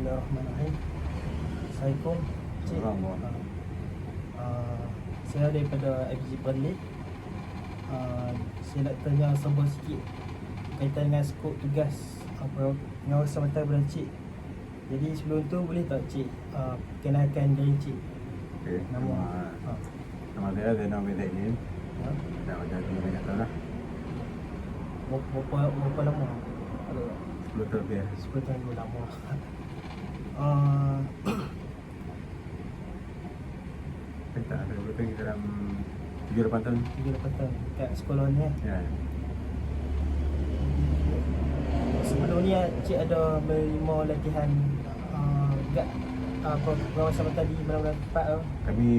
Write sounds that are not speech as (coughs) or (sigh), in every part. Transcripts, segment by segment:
Bismillahirrahmanirrahim. Assalamualaikum. Cik. Uh, saya daripada FG Perlis. Uh, saya nak tanya sabar sikit kaitan dengan skop tugas uh, pengawasan mata berancik. Jadi sebelum tu boleh tak cik uh, kenalkan diri cik? Okey, Nama. nama Ha. nama saya Zainal bin Zainin. Ha? Dah jadi banyak tahun lah. Berapa, berapa, lama? Ada 10 tahun lebih. 10 tahun dulu lama. (laughs) Uh, (coughs) tak ada kita dalam 7 8 tahun. 3 tahun kat sekolah ni eh. Ya. Sebelum ni ah, cik ada menerima latihan uh, gad apa pengawasan mata di mana-mana tempat tu. Kami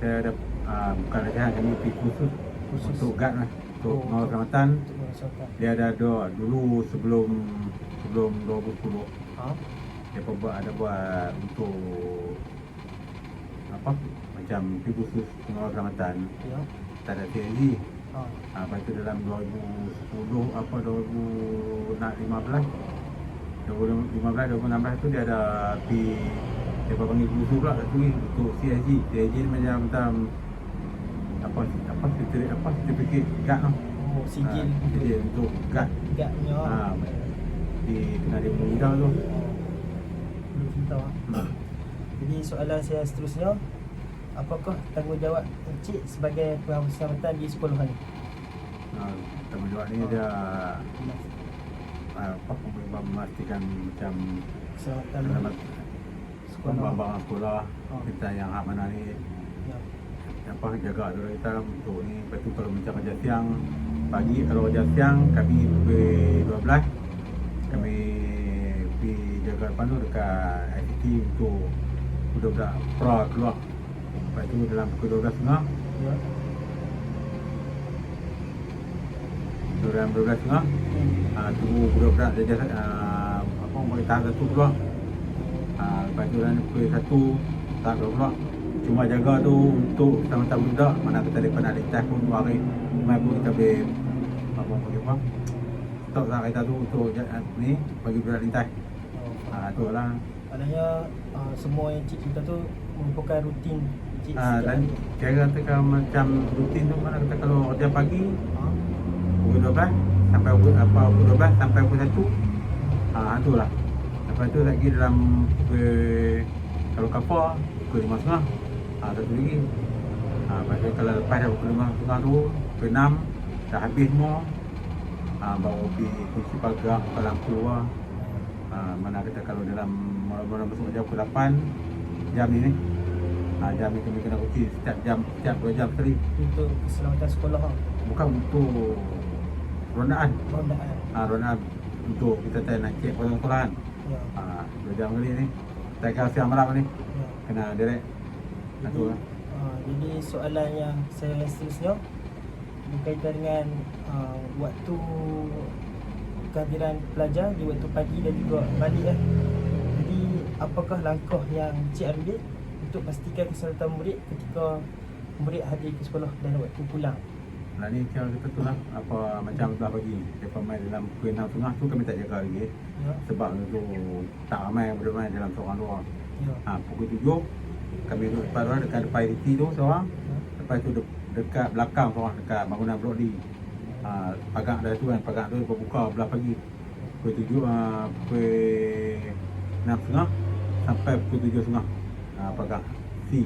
saya ada uh, bukan latihan kami pergi kursus Khusus. untuk guard lah. Untuk Oh, pengawasan. Dia ada ada dulu sebelum sebelum 2010 Ha? Dia pun buat ada buat untuk apa macam kursus pengawal keselamatan. Ya. Tak ada TLG. Ha. Ha, lepas tu dalam 2010 apa 2015 2015 2016 tu dia ada pi dia panggil guru pula kat tu untuk CSG CSG ni macam macam apa apa certificate apa certificate guard lah Oh, sijil ha, untuk guard gad punya. ha, di kena dia tu Oh. Belum cinta. Hmm. Jadi soalan saya seterusnya Apakah tanggungjawab Encik sebagai pengawasan mata di sekolah ni? ha, tanggungjawab ni dia ha, apa pemerintah memastikan macam Keselamatan sekolah. Pembangunan sekolah Oh. kita yang hak mana ni Ya. apa jaga tu kita untuk ni lepas tu kalau macam kerja siang pagi kalau kerja siang kami pukul 12 kami pergi jaga depan tu dekat ICT untuk budak-budak pra keluar. Lepas tu dalam pukul 12 tengah Ya. dalam 12 tengah Hmm. uh, tunggu budak-budak dia uh, apa orang tahap satu keluar. Uh, lepas tu dalam pukul 1 tahap dua keluar. Cuma jaga tu untuk sama-sama budak mana kita ada pernah lintas pun dua hari. Mai pun kita boleh apa orang panggil apa? Stop lah kereta tu untuk ni bagi budak lintas Oh. uh, tu lah. Maknanya uh, semua yang cik cerita tu merupakan rutin cik uh, setiap dan kira kata macam rutin tu mana kita kalau kerja pagi Ha? pukul 12 sampai pukul apa pukul 12 sampai pukul 1 ah tu lah. Lepas tu lagi dalam pukul kalau kapal pukul 5 setengah. Ah satu lagi. Ah lepas tu kalau lepas dah pukul 5 setengah tu pukul 6 dah habis semua. Ah baru pergi kunci pagar kalau keluar ah mana kata kalau dalam mula-mula masuk jam pukul 8 jam ni ni. Ah jam ni kami kena kunci setiap jam setiap 2 jam sekali. Untuk keselamatan sekolah ha? bukan untuk rondaan. Rondaan. Ha, rondaan untuk kita tak nak cek pasal sekolahan Ya, ha, dua jam kali ni. Tak kira siang malam ni ya. kena direct. Ha, tu Jadi, uh, jadi soalan yang saya seterusnya berkaitan dengan uh, waktu kehadiran pelajar di waktu pagi dan juga balik lah. Jadi apakah langkah yang cik ambil untuk pastikan keselamatan murid ketika murid hadir ke sekolah dan waktu pulang? Nah ni cara kita tu lah. Apa macam dah pagi dia main dalam pukul 6 tengah tu kami tak jaga lagi Ya, sebab tu tak ramai boleh main dalam seorang luar. Ya, ha, pukul 7 kami duduk depan orang dekat depan IDT tu seorang. Ya. lepas tu de- dekat belakang seorang dekat bangunan blok D ha, pagar dah tu kan pagar tu berbuka belah pagi pukul 7 uh, pukul 6 tengah sampai pukul 7 tengah ha, pagar C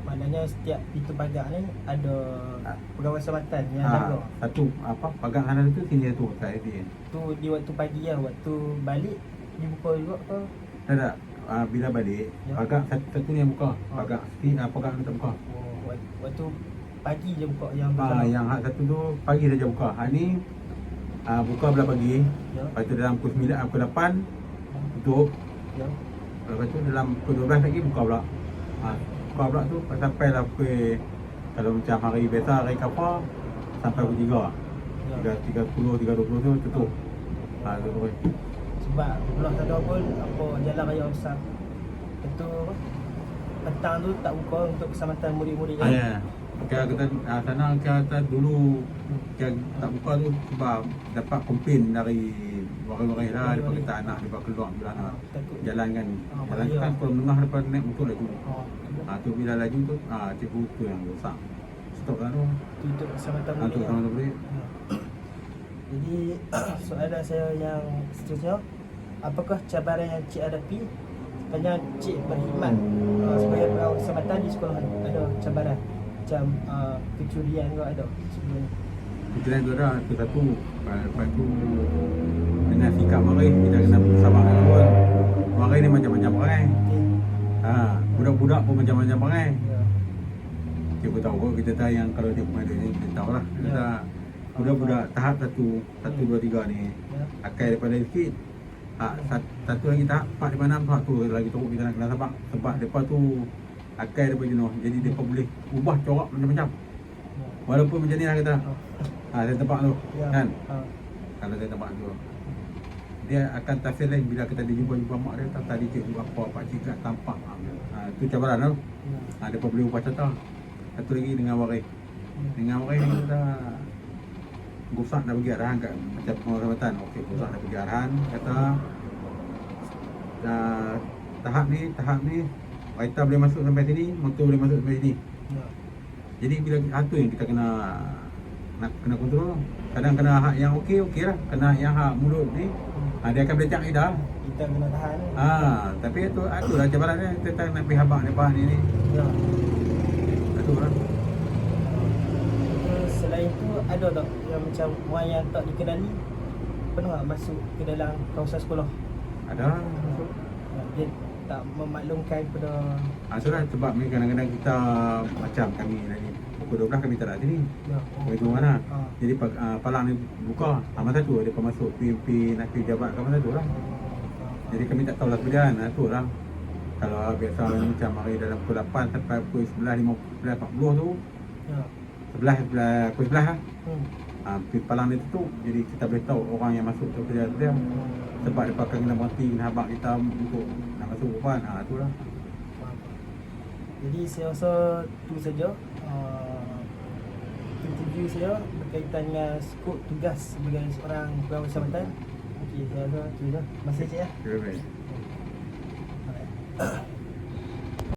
Maknanya setiap pintu pagar ni ada Ah. pegawai selamatan yang ha, jaga. satu apa pagar kanan tu sini tu kat IDT Tu di waktu pagi lah, waktu balik dibuka juga ke? tak tak uh, bila balik Ya. pagar satu, satu ni yang buka Ah. pagar C uh, pagar ni tak buka Oh, wak- waktu pagi je buka yang Ah, pertama. yang hak satu tu pagi saja buka. Hak ni ah, buka belah pagi. Ya. Lepas tu dalam pukul 9 ah, pukul 8 tutup. Ya. Lepas tu dalam pukul 12 lagi buka pula. Ha, buka pula tu sampai lah pukul kalau macam hari biasa hari kapal sampai pukul 3. Ya. 3 30 3.20 tu tutup. Ha tu tu. Sebab belah tak ada pun apa jalan raya besar. Itu apa? Petang tu tak buka untuk keselamatan murid-murid Ha ya. Kira kita ah, sana kira kita dulu kira tak buka tu sebab dapat komplain dari Bagai-bagai lah Bagai-bagai. Daripada kita anak Daripada keluar Bila nak Takut. jalan kan. Ah, Jalan kan Sekolah menengah Daripada naik motor laju Oh, Ah tu bila laju tu Ah cikgu tu yang rosak Stop kan tu. Tutup keselamatan Ah tu murid. sama tu boleh Ya. Jadi (coughs) soalan saya yang seterusnya. Apakah cabaran yang Cik hadapi Sepanjang Cik berkhidmat uh, Sebagai pegawai keselamatan di sekolah Ada cabaran Macam uh, kecurian ke ada ni Kita tu dah Itu satu Lepas lepas tu Dengan sikap mari Kita kena sabar dengan kawan Mari ni macam-macam perangai. Okay. Ha, budak-budak pun macam-macam perangai. Ya. Cikgu tahu kot kita tahu yang kalau dia pemain ni kita tahu lah Kita dah Budak-budak tahap satu Satu, dua, tiga ni Ya. Akai daripada sikit. Ha, sat- Satu lagi tahap Empat lima enam tu lagi teruk kita nak kena sabar. Sebab mereka tu Akai daripada jenuh Jadi mereka boleh ubah corak macam-macam. Walaupun macam ni lah kita Oh. ha, Saya tempat tu Ya. Kan Ah. Kalau saya tempat tu dia akan tafsir lain bila kita dijumpa-jumpa mak dia tak tadi cikgu apa pak cik kat tampak ha, tu cabaran tu Ya. ha, dia pun boleh ubah cata satu lagi dengan warai Ya. dengan warai ni kita Gusak dah bagi arahan kat macam pengurusan okey Gusak dah bagi arahan kata uh, tahap ni tahap ni Waita boleh masuk sampai sini motor boleh masuk sampai sini Ya. jadi bila ha, tu yang kita kena nak kena kontrol kadang kena hak yang okey okey lah kena yang hak mulut ni ha, dia akan belecak kita Kita kena tahan Ah, tapi itu itu lah cabaran dia. Kita tak nak pergi habak depan ni ni. Ya. Itu lah. Terus selain tu ada tak yang macam orang yang tak dikenali pernah masuk ke dalam kawasan sekolah? Ada. Ya, Dia tak memaklumkan kepada Ah, itulah sebab ni kadang-kadang kita macam kami tadi pukul 12 kami tak ada sini. ya. Tu mana? Ha. Jadi uh, palang ni buka. Ah, masa tu dia masuk PMP nak pergi jabat ke masa tu lah. Jadi kami tak tahu lah kemudian. Ah, tu lah. Kalau biasa macam hari dalam pukul 8 sampai pukul 11, 15, 40 tu ya. 11, 11, pukul 11 lah. Hmm. Ah, palang ni tutup. Jadi kita boleh tahu orang yang masuk tu kerja dia. Sebab dia pakai kena berhenti kena habak kita untuk nak masuk depan. Ha, tu lah. Jadi saya rasa tu saja uh, interview saya berkaitan dengan skop tugas sebagai seorang pegawai keselamatan. Okey, saya rasa tu saja. Kasih cik ya. Terima kasih.